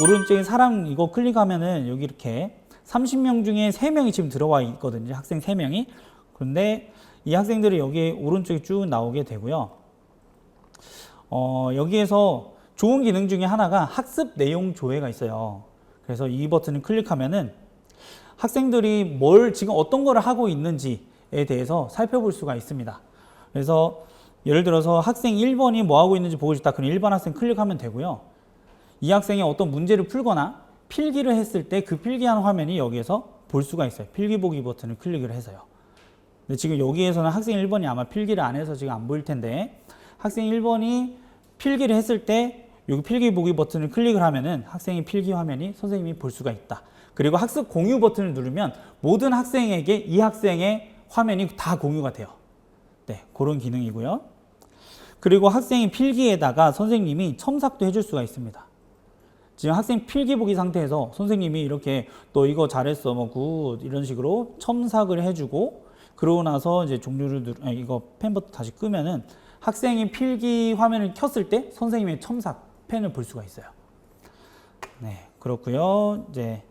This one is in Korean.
오른쪽에 사람 이거 클릭하면은 여기 이렇게 30명 중에 3명이 지금 들어와 있거든요. 학생 3명이. 그런데 이 학생들이 여기 오른쪽에 쭉 나오게 되고요. 어, 여기에서 좋은 기능 중에 하나가 학습 내용 조회가 있어요. 그래서 이 버튼을 클릭하면은 학생들이 뭘 지금 어떤 거를 하고 있는지에 대해서 살펴볼 수가 있습니다. 그래서 예를 들어서 학생 1번이 뭐 하고 있는지 보고 싶다. 그럼 1번 학생 클릭하면 되고요. 이 학생이 어떤 문제를 풀거나 필기를 했을 때 그 필기한 화면이 여기에서 볼 수가 있어요. 필기 보기 버튼을 클릭을 해서요. 근데 지금 여기에서는 학생 1번이 아마 필기를 안 해서 지금 안 보일 텐데 학생 1번이 필기를 했을 때 여기 필기 보기 버튼을 클릭을 하면은 학생의 필기 화면이 선생님이 볼 수가 있다. 그리고 학습 공유 버튼을 누르면 모든 학생에게 이 학생의 화면이 다 공유가 돼요. 네, 그런 기능이고요. 그리고 학생이 필기에다가 선생님이 첨삭도 해줄 수가 있습니다. 지금 학생 필기 보기 상태에서 선생님이 이렇게 너 이거 잘했어 뭐 굿 이런 식으로 첨삭을 해주고 그러고 나서 이제 종료를 누르 아니, 이거 펜 버튼 다시 끄면은 학생이 필기 화면을 켰을 때 선생님의 첨삭 펜을 볼 수가 있어요. 네 그렇고요 이제